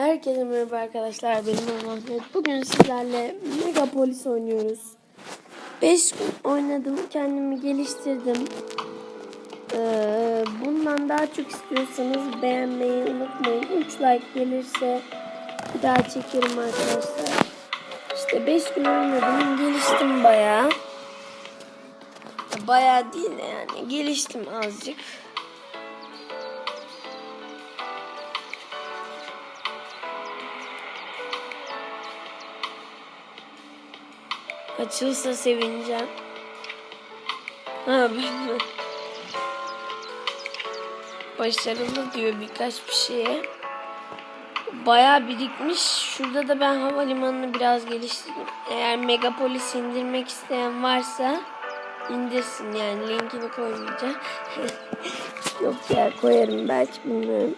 Herkese merhaba arkadaşlar. Benim adım Ahmet. Bugün sizlerle Megapolis oynuyoruz. 5 gün oynadım. Kendimi geliştirdim. Ee, bundan daha çok istiyorsanız beğenmeyi unutmayın. 3 like gelirse bir daha çekerim arkadaşlar. İşte 5 gün oynadım. Geliştim bayağı. Bayağı değil yani. Geliştim azıcık. Açılsa sevineceğim. Ha ben Başarılı diyor birkaç bir şeye. Bayağı birikmiş. Şurada da ben havalimanını biraz geliştirdim. Eğer Megapolis indirmek isteyen varsa indirsin yani linkini koymayacağım. Yok ya koyarım belki bilmiyorum.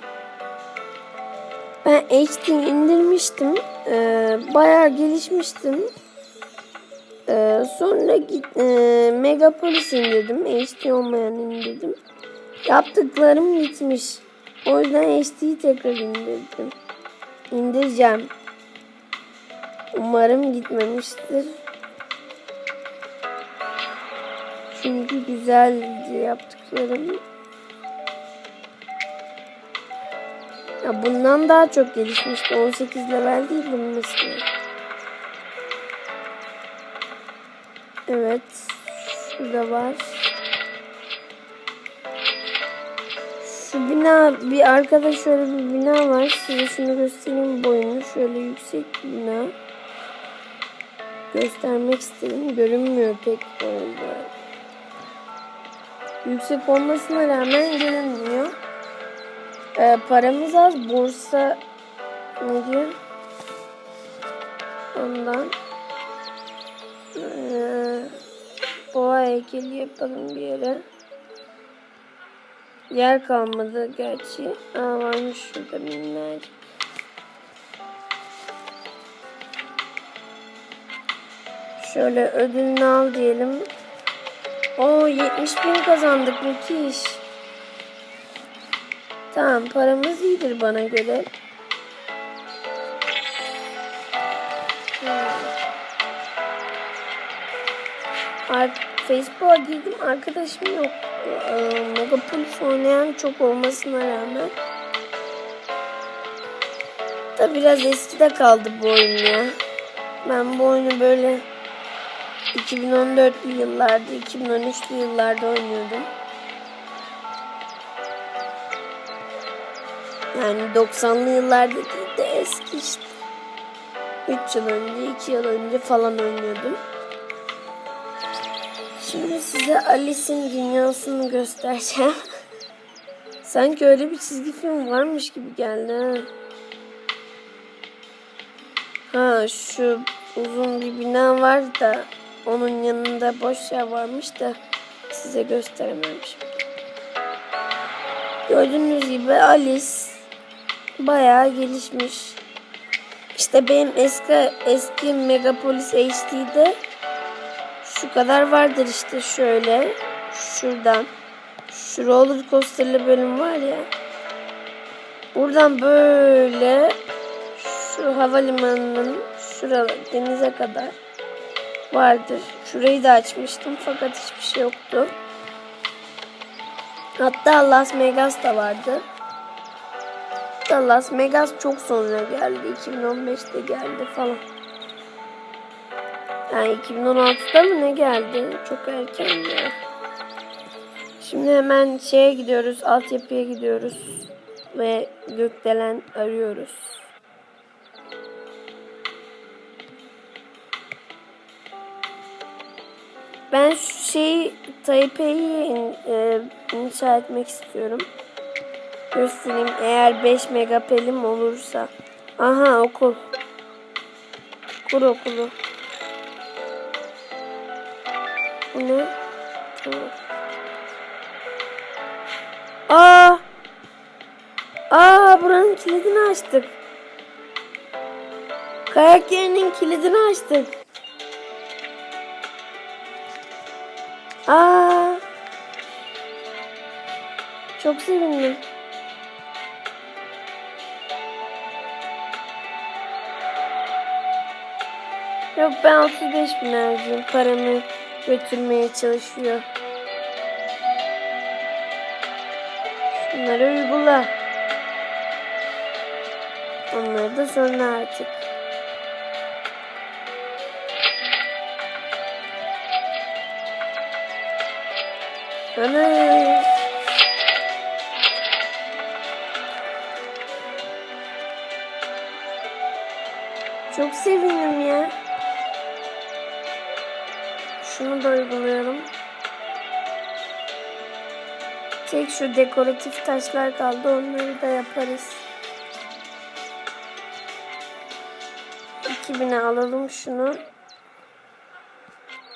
Ben HD indirmiştim. Ee, bayağı gelişmiştim. Ee, sonra git, e, Megapolis indirdim. HD olmayan indirdim. Yaptıklarım gitmiş. O yüzden HD'yi tekrar indirdim. İndireceğim. Umarım gitmemiştir. Çünkü güzeldi yaptıklarım. Ya bundan daha çok gelişmişti. 18 level değildim mesela. Evet. Şurada var. Şu bina bir arkada şöyle bir bina var. Size şunu göstereyim boyunu. Şöyle yüksek bina. Göstermek istedim. Görünmüyor pek orada. Yüksek olmasına rağmen görünmüyor. Ee, paramız az. Borsa ne diyor? Ondan. Ee, boğa heykeli yapalım bir yere. Yer kalmadı gerçi. Aa varmış şurada minnacık. Şöyle ödülünü al diyelim. O 70 bin kazandık müthiş. Tamam paramız iyidir bana göre. Art Facebook'a girdim arkadaşım yok. Ee, Megapolis oynayan çok olmasına rağmen. Da biraz eskide kaldı bu oyun ya. Ben bu oyunu böyle 2014'lü yıllarda, 2013'lü yıllarda oynuyordum. Yani 90'lı yıllarda değil de eski işte. 3 yıl önce, 2 yıl önce falan oynuyordum. Şimdi size Alice'in dünyasını göstereceğim. Sanki öyle bir çizgi film varmış gibi geldi ha. Şu uzun bir bina var da onun yanında boş yer varmış da size gösterememişim. Gördüğünüz gibi Alice bayağı gelişmiş. İşte benim eski eski Megapolis HD'de şu kadar vardır işte şöyle. Şuradan. Şu roller coasterlı bölüm var ya. Buradan böyle şu havalimanının şuralar denize kadar vardır. Şurayı da açmıştım fakat hiçbir şey yoktu. Hatta Las Vegas da vardı. Hatta Las Vegas çok sonra geldi. 2015'te geldi falan. Yani 2016'da mı ne geldi? Çok erken ya. Şimdi hemen şeye gidiyoruz. Altyapıya gidiyoruz. Ve gökdelen arıyoruz. Ben şu şeyi Taipei'yi in, e, inşa etmek istiyorum. Göstereyim eğer 5 megapelim olursa. Aha okul. Kur okulu. Bunu. Aa! Aa buranın kilidini açtık. Kayak yerinin kilidini açtık. Aa! Çok sevindim. Yok ben 35 bin harcayayım paramı götürmeye çalışıyor. Bunları uygula. Onları da sonra artık. Ana. Çok sevindim ya. Şunu da uyguluyorum. Tek şu dekoratif taşlar kaldı. Onları da yaparız. 2000'e alalım şunu.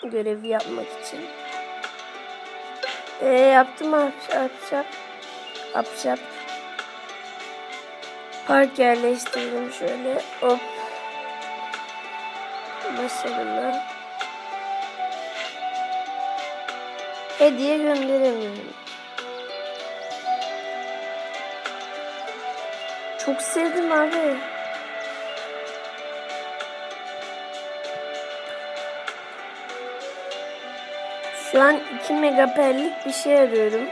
Görevi yapmak için. E yaptım apşap apşap. Park yerleştirdim şöyle. Hop. Başarılı. Hediye gönderemiyorum. Çok sevdim abi. Şu an 2 megapellik bir şey arıyorum.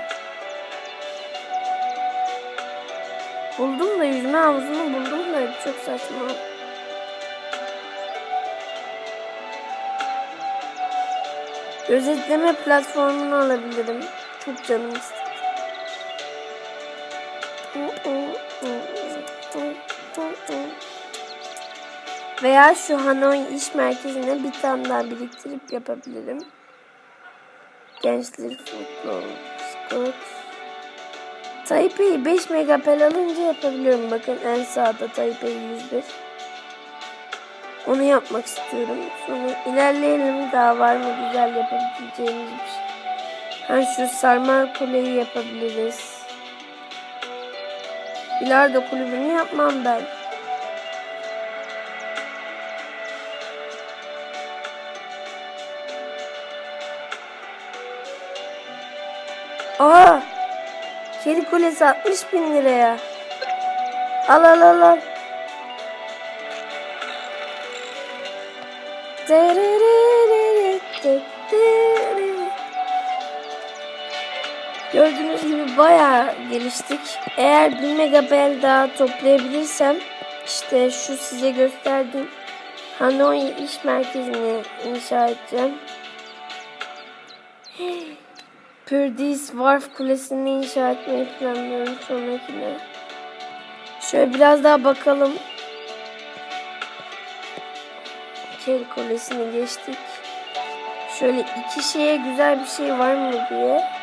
Buldum da yüzme havuzunu buldum da çok saçma. Gözetleme platformunu alabilirim. Çok canım istedi. Veya şu Hanoi iş merkezine bir tane daha biriktirip yapabilirim. Gençler futbol, Scott. Taipei 5 megapel alınca yapabiliyorum. Bakın en sağda Taipei 101. Onu yapmak istiyorum. Sonra ilerleyelim. Daha var mı güzel yapabileceğimiz bir şey. Ha şu sarmal kuleyi yapabiliriz. Bilardo kulübünü yapmam ben. Aa! Kedi kulesi 60 bin liraya. Al al al al. Bayağı geliştik. Eğer 1 megabel daha toplayabilirsem işte şu size gösterdiğim Hanoi iş merkezini inşa edeceğim. Pürdis Wharf Kulesi'ni inşa etmeyi planlıyorum sonrakine. Şöyle biraz daha bakalım. Kel Kulesi'ni geçtik. Şöyle iki şeye güzel bir şey var mı diye.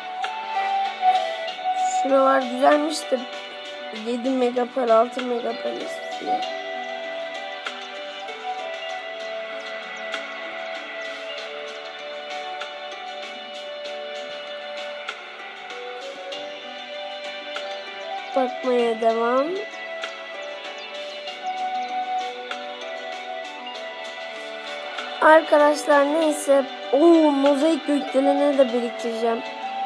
Şuralar güzelmiş de 7 megapel 6 megapel istiyor. Bakmaya devam. Arkadaşlar neyse o mozaik gökdeleni de biriktireceğim.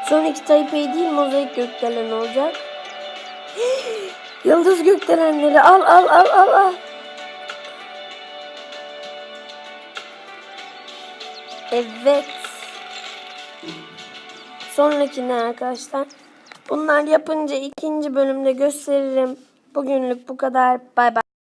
Sonraki Taipei değil mozaik gökdelen olacak. Yıldız gökdelenleri al al al al al. Evet. Sonrakine arkadaşlar. Bunlar yapınca ikinci bölümde gösteririm. Bugünlük bu kadar. Bay bay.